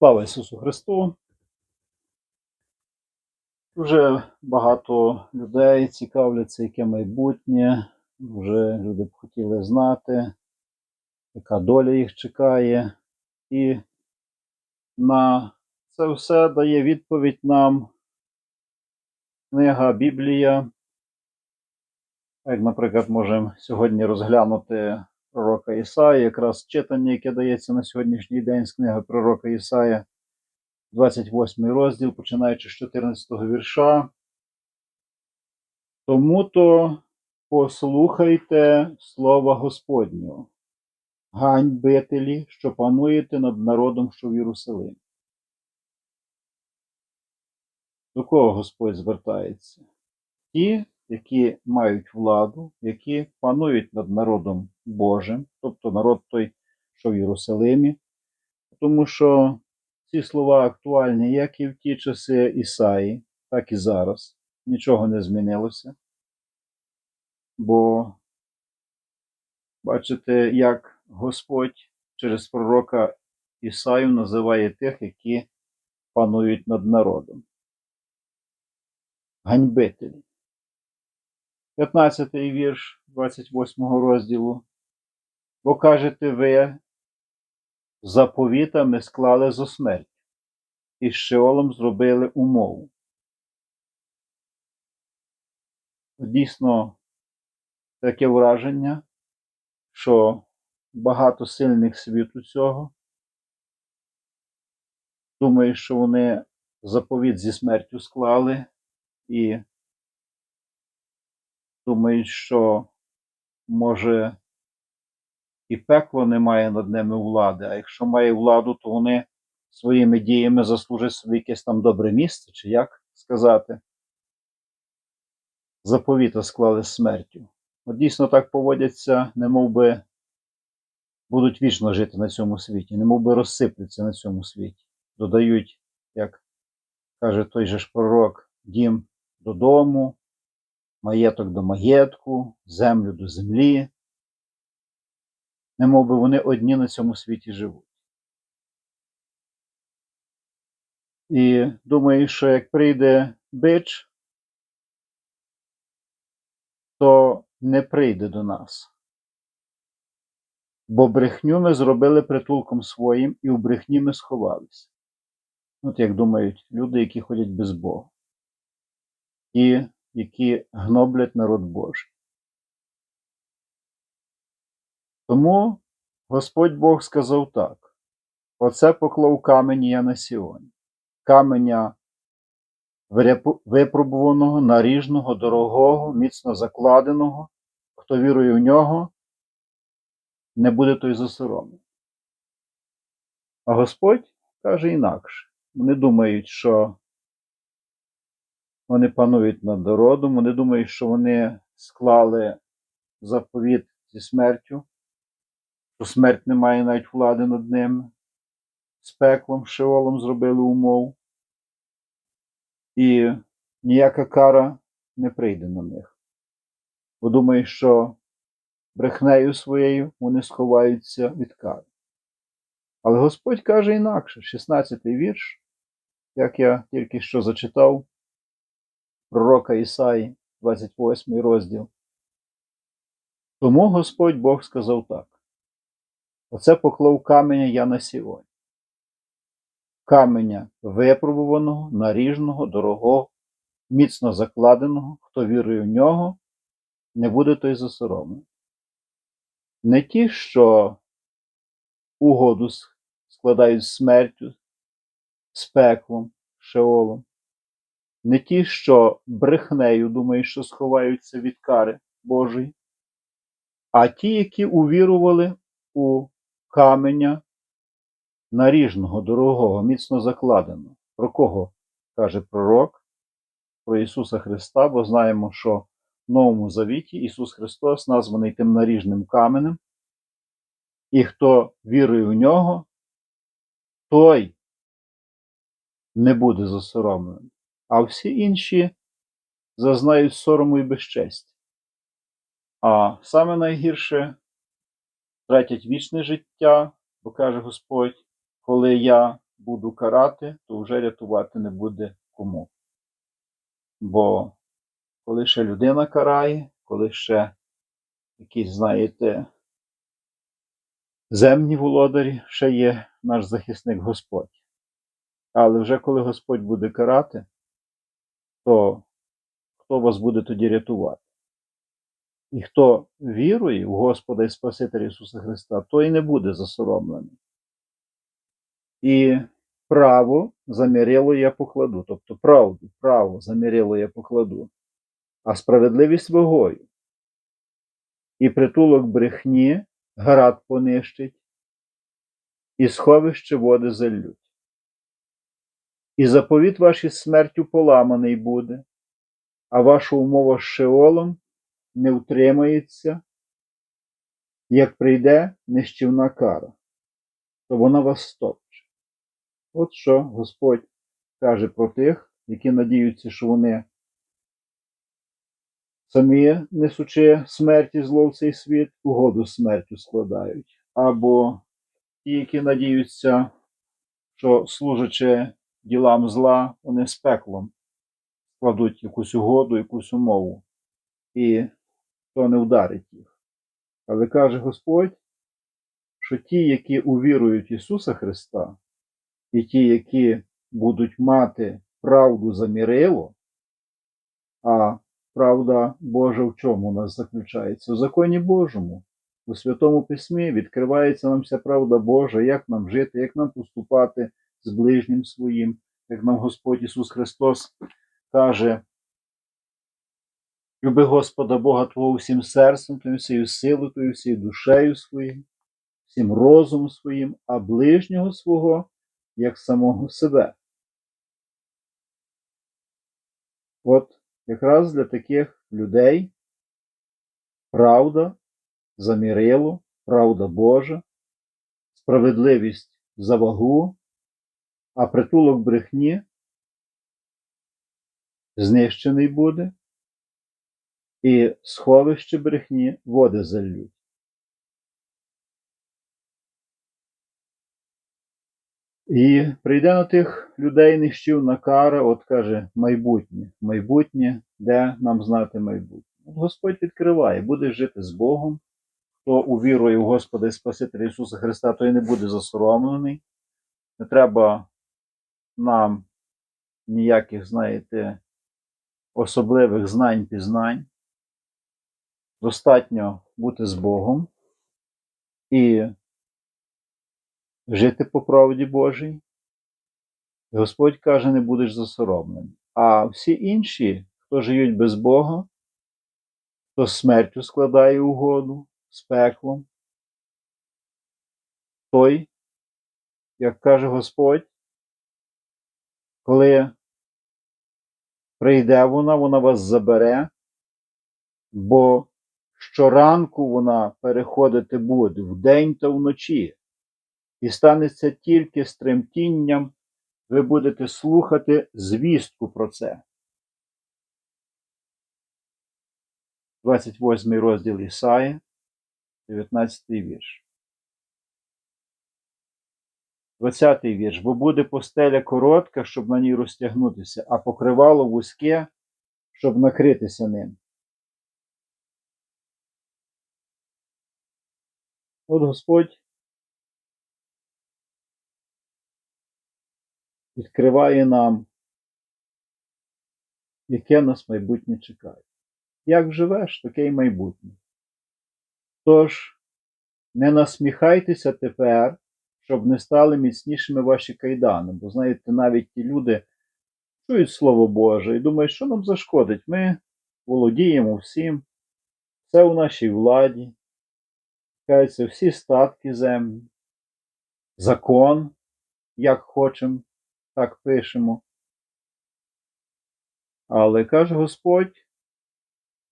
Слава Ісусу Христу! Вже багато людей цікавляться, яке майбутнє. Вже люди б хотіли знати, яка доля їх чекає. І на це все дає відповідь нам книга Біблія. Як, наприклад, можемо сьогодні розглянути пророка Ісаї, якраз читання, яке дається на сьогоднішній день з книги пророка Ісая, 28 розділ, починаючи з 14 вірша. Тому то послухайте слова Господнього, ганьбителі, що пануєте над народом, що в Єрусалимі. До кого Господь звертається? Ті, які мають владу, які панують над народом Божим, тобто народ той, що в Єрусалимі, тому що ці слова актуальні як і в ті часи Ісаї, так і зараз. Нічого не змінилося. Бо бачите, як Господь через пророка Ісаю називає тих, які панують над народом. Ганьбителі. 15 вірш 28 розділу. Бо кажете ви, заповітами склали зо смертю, і з Шеолом зробили умову. Дійсно, таке враження, що багато сильних світу цього думаю, що вони заповіт зі смертю склали і думають, що може і пекло не має над ними влади, а якщо має владу, то вони своїми діями заслужать собі якесь там добре місце, чи як сказати, заповіта склали смертю. От дійсно так поводяться, не мов би будуть вічно жити на цьому світі, не мов би розсипляться на цьому світі. Додають, як каже той же ж пророк, дім додому, маєток до маєтку, землю до землі. Не мов би вони одні на цьому світі живуть. І думаю, що як прийде бич, то не прийде до нас. Бо брехню ми зробили притулком своїм, і у брехні ми сховалися. От як думають люди, які ходять без Бога, і які гноблять народ Божий. Тому Господь Бог сказав так: Оце поклав камені я на Сіоні, каменя випробуваного, наріжного, дорогого, міцно закладеного, хто вірує в нього, не буде той засоромлений. А Господь каже інакше. Вони думають, що вони панують над народом, вони думають, що вони склали заповіт зі смертю, що смерть не має навіть влади над ними, з пеклом, шеолом зробили умов, і ніяка кара не прийде на них. Бо думають, що брехнею своєю вони сховаються від кари. Але Господь каже інакше, 16-й вірш, як я тільки що зачитав пророка Ісаї, 28 розділ. Тому Господь Бог сказав так: Оце поклав каменя я на Сіоні. Каменя випробуваного, наріжного, дорогого, міцно закладеного, хто вірує в нього, не буде той засоромлений. Не ті, що угоду складають з смертю, з пеклом, шеолом, не ті, що брехнею думають, що сховаються від кари Божої, а ті, які увірували у каменя наріжного, дорогого, міцно закладеного. Про кого каже пророк? Про Ісуса Христа, бо знаємо, що в Новому Завіті Ісус Христос названий тим наріжним каменем, і хто вірує в нього, той не буде засоромлений а всі інші зазнають сорому і безчестя. А саме найгірше тратять вічне життя, бо каже Господь, коли я буду карати, то вже рятувати не буде кому. Бо коли ще людина карає, коли ще якісь, знаєте, земні володарі, ще є наш захисник Господь. Але вже коли Господь буде карати, то хто вас буде тоді рятувати? І хто вірує в Господа і Спасителя Ісуса Христа, той не буде засоромлений. І право замірило я покладу, тобто правду, право замірило я покладу, а справедливість вагою. І притулок брехні град понищить, і сховище води залють. І заповіт вашій смертю поламаний буде, а ваша умова з Шеолом не утримається, як прийде нищівна кара, то вона вас стопче. От що Господь каже про тих, які надіються, що вони самі, несучи смерті зло в цей світ, угоду смертю складають. Або ті, які надіються, що служачи ділам зла, вони з пеклом складуть якусь угоду, якусь умову, і то не вдарить їх. Але каже Господь, що ті, які увірують Ісуса Христа, і ті, які будуть мати правду за мірило, а правда Божа в чому у нас заключається? В законі Божому. У Святому Письмі відкривається нам вся правда Божа, як нам жити, як нам поступати з ближнім своїм, як нам Господь Ісус Христос каже, люби Господа Бога Твого всім серцем, твоїм, всією силою, твоєю, всією душею своїм, всім розумом своїм, а ближнього свого як самого себе. От якраз для таких людей правда замірило, правда Божа, справедливість за вагу, а притулок брехні знищений буде, і сховище брехні води зальють. І прийде на тих людей нищівна кара, от каже, майбутнє, майбутнє, де нам знати майбутнє. Господь відкриває, буде жити з Богом. Хто увірує в Господа і Спасителя Ісуса Христа, той не буде засоромлений. Не треба нам ніяких, знаєте, особливих знань пізнань. Достатньо бути з Богом і жити по правді Божій. Господь каже, не будеш засоромлений. А всі інші, хто живуть без Бога, хто смертю складає угоду з пеклом, той, як каже Господь, коли прийде вона, вона вас забере, бо щоранку вона переходити буде вдень та вночі, і станеться тільки з тремтінням, ви будете слухати звістку про це. 28 розділ Ісаї, 19 вірш. 20 вірш. Бо буде постеля коротка, щоб на ній розтягнутися, а покривало вузьке, щоб накритися ним. От Господь відкриває нам, яке нас майбутнє чекає. Як живеш, таке й майбутнє. Тож, не насміхайтеся тепер, щоб не стали міцнішими ваші кайдани. Бо, знаєте, навіть ті люди чують Слово Боже і думають, що нам зашкодить. Ми володіємо всім, все у нашій владі, Кажеться, всі статки землі, закон, як хочемо, так пишемо. Але каже Господь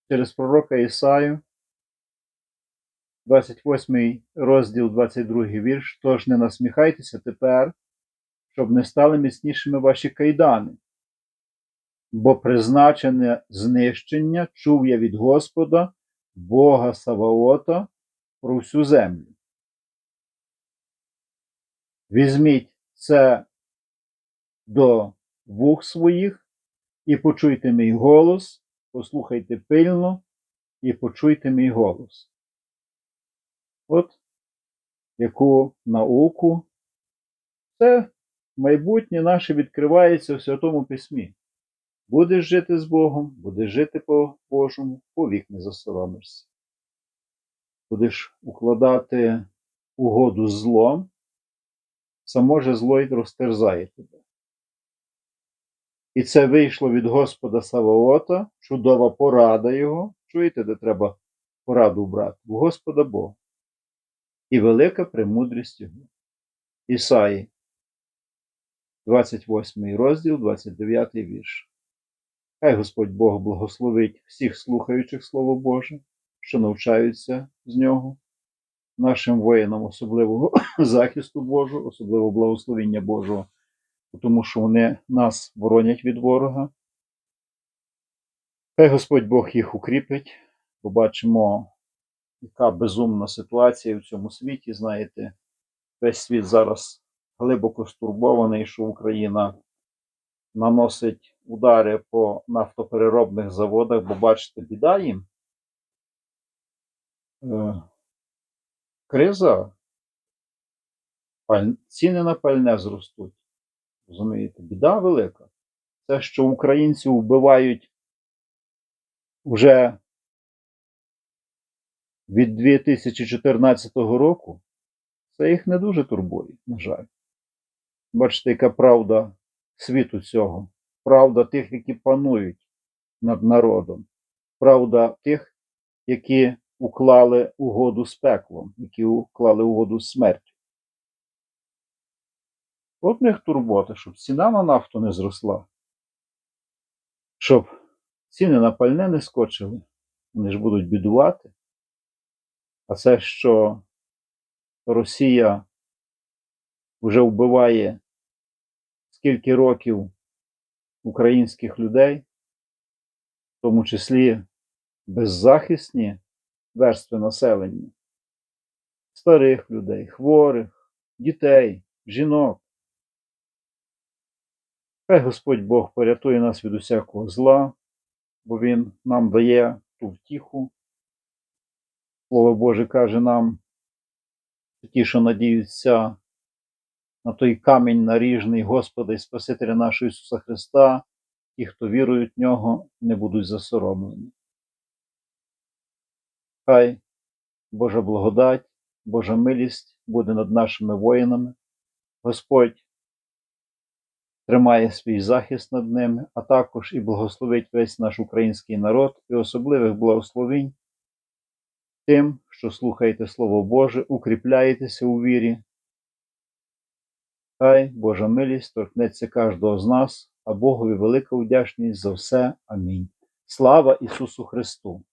через пророка Ісаю, 28 розділ, 22 вірш, тож не насміхайтеся тепер, щоб не стали міцнішими ваші кайдани, бо призначене знищення чув я від Господа, Бога Саваота, про всю землю. Візьміть це до вух своїх і почуйте мій голос, послухайте пильно і почуйте мій голос. От яку науку це майбутнє наше відкривається в Святому Письмі. Будеш жити з Богом, будеш жити по Божому, повік не засоромишся. Будеш укладати угоду з злом, само же зло й розтерзає тебе. І це вийшло від Господа Саваота, чудова порада його. Чуєте, де треба пораду брати? У Господа Бога. І велика премудрість його. Ісаї, 28 розділ, 29 вірш. Хай Господь Бог благословить всіх слухаючих Слово Боже, що навчаються з нього, нашим воїнам особливого захисту Божого, особливо благословення Божого, тому що вони нас боронять від ворога. Хай Господь Бог їх укріпить. Побачимо, яка безумна ситуація в цьому світі. Знаєте, весь світ зараз глибоко стурбований, що Україна наносить удари по нафтопереробних заводах, бо бачите, біда їм. Е, криза, ціни на пальне зростуть. Розумієте, біда велика. Те, що українців вбивають вже від 2014 року, це їх не дуже турбує, на жаль. Бачите, яка правда світу цього, правда тих, які панують над народом, правда тих, які уклали угоду з пеклом, які уклали угоду з смертю. От них турбота, щоб ціна на нафту не зросла, щоб ціни на пальне не скочили, вони ж будуть бідувати. А це, що Росія вже вбиває скільки років українських людей, в тому числі беззахисні верстви населення, старих людей, хворих, дітей, жінок. Хай Господь Бог порятує нас від усякого зла, бо Він нам дає ту втіху. Слово Боже каже нам, ті, що надіються на той камінь наріжний Господа і Спасителя нашого Ісуса Христа, ті, хто вірують в нього, не будуть засоромлені. Хай Божа благодать, Божа милість буде над нашими воїнами. Господь тримає свій захист над ними, а також і благословить весь наш український народ і особливих благословень тим, що слухаєте Слово Боже, укріпляєтеся у вірі. Хай Божа милість торкнеться кожного з нас, а Богові велика вдячність за все. Амінь. Слава Ісусу Христу!